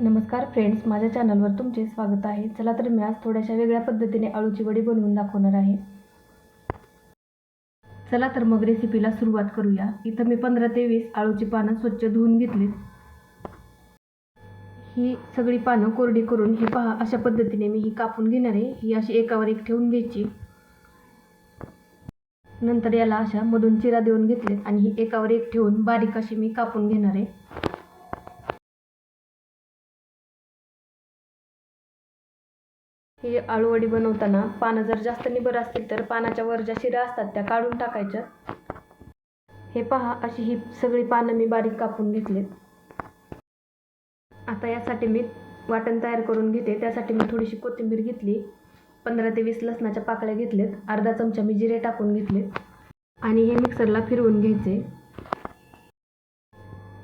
नमस्कार फ्रेंड्स माझ्या चॅनलवर तुमचे स्वागत आहे. चला तर मी आज थोड्याशा वेगळ्या पद्धतीने आळूची वडी बनवून दाखवणार आहे. चला तर मग रेसिपीला सुरुवात करूया. इथं मी पंधरा ते वीस आळूची पानं स्वच्छ धुवून घेतलीत. ही सगळी पानं कोरडी करून हे पहा अशा पद्धतीने मी ही कापून घेणार आहे. ही अशी एकावर एक ठेवून घ्यायची. नंतर याला अशा मधून चिरा देऊन घेतलेत आणि ही एकावर एक ठेवून बारीक अशी मी कापून घेणार आहे. ही आळूवडी बनवताना पानं जर जास्त निबर असतील तर पानाच्या वर ज्या शिरा असतात त्या काढून टाकायच्या. हे पहा अशी ही सगळी पानं मी बारीक कापून घेतलीत. आता यासाठी मी वाटण तयार करून घेते. त्यासाठी मी थोडीशी कोथिंबीर घेतली. पंधरा ते वीस लसणाच्या पाकळ्या घेतलेत. अर्धा चमचा मी जिरे टाकून घेतले. आणि हे मिक्सरला फिरवून घ्यायचे.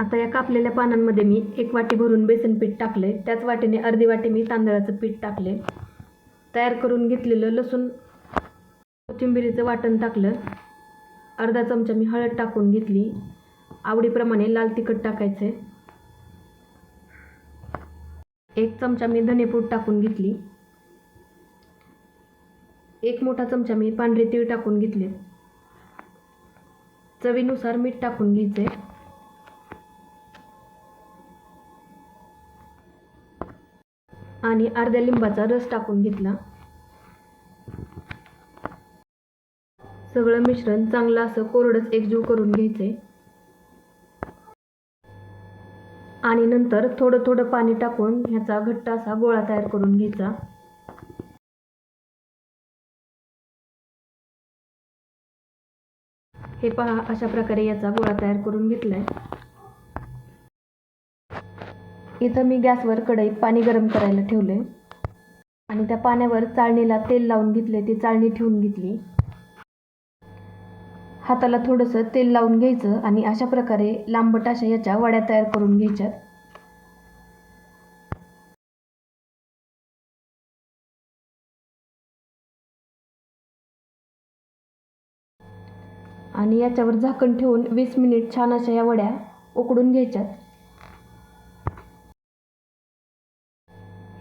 आता या कापलेल्या पानांमध्ये मी एक वाटी भरून बेसन पीठ टाकले त्याच वाटीने अर्धी वाटी मी तांदळाचं पीठ टाकले तयार करून घेतलेलं लसूण कोथिंबिरीचं वाटण टाकलं. अर्धा चमचा मी हळद टाकून घेतली. आवडीप्रमाणे लाल तिखट टाकायचं एक चमचा मी धनेपूड टाकून घेतली. एक मोठा चमचा मी पांढरे तीळ टाकून घेतले. चवीनुसार मीठ टाकून घ्यायचे आणि अर्ध्या लिंबाचा रस टाकून घेतला. सगळं मिश्रण चांगलं असं कोरडंच एकजीव करून घ्यायचे. आणि नंतर थोडं थोडं पाणी टाकून ह्याचा घट्ट असा गोळा तयार करून घ्यायचा. हे पहा अशा प्रकारे याचा गोळा तयार करून घेतलाय. इथं मी गॅसवर कढईत पाणी गरम करायला ठेवले आणि त्या पाण्यावर चाळणीला तेल लावून घेतले ती चाळणी ठेवून घेतली. हाताला थोडंसं तेल लावून घ्यायचं आणि अशा प्रकारे लांबट अशा याच्या वड्या तयार करून घ्यायच्यात आणि याच्यावर झाकण ठेवून वीस मिनिट छान अशा या वड्या उकडून घ्यायच्यात.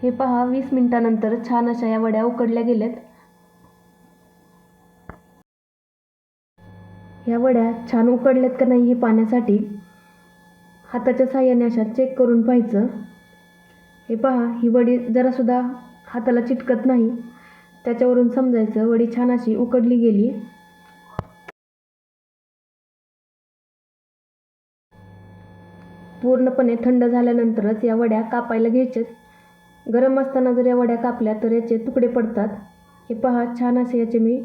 हे पहा वीस मिनिटानंतर छान अशा या वड्या उकडल्या गेल्यात. ह्या वड्या छान उकडल्यात का नाही हे पाण्यासाठी हाताच्या साह्याने अशा चेक करून पाहायचं. हे पहा ही वडी जरासुद्धा हाताला चिटकत नाही. त्याच्यावरून समजायचं वडी छान अशी उकडली गेली. पूर्णपणे थंड झाल्यानंतरच या वड्या कापायला घ्यायच्यात. गरम असताना जर या वड्या कापल्या तर याचे तुकडे पडतात. हे पहा छान असे याचे मी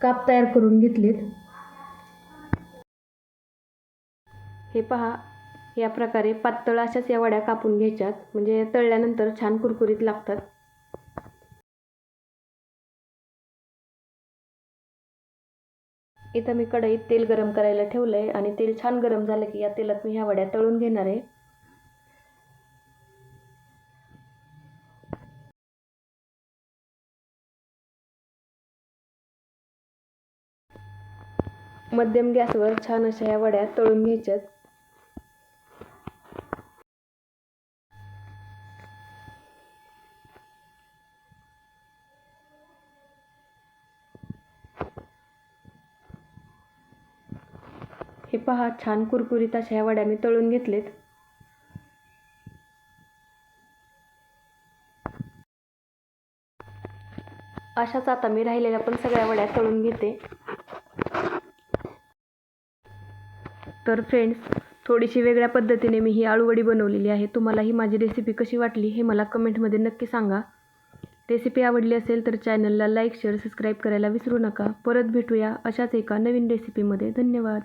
काप तयार करून घेतलेत. हे पहा या प्रकारे पातळ अशाच या वड्या कापून घ्यायच्यात. म्हणजे तळल्यानंतर छान कुरकुरीत लागतात. इथं मी कढईत तेल गरम करायला ठेवलं आहे आणि तेल छान गरम झालं की या तेलात मी ह्या वड्या तळून घेणार आहे. मध्यम गॅसवर छान अशा ह्या वड्या तळून घ्यायच्यात. हे पहा छान कुरकुरीत अशा ह्या वड्या मी तळून घेतलेत. अशाच आता मी राहिलेल्या पण सगळ्या वड्या तळून घेते. तर फ्रेंड्स थोडीशी वेगळ्या पद्धतीने मी ही आळूवडी बनवलेली आहे. तुम्हाला ही माझी रेसिपी कशी वाटली हे मला कमेंटमध्ये नक्की सांगा. रेसिपी आवडली असेल तर चॅनलला लाईक शेअर सबस्क्राईब करायला विसरू नका. परत भेटूया अशाच एका नवीन रेसिपीमध्ये धन्यवाद.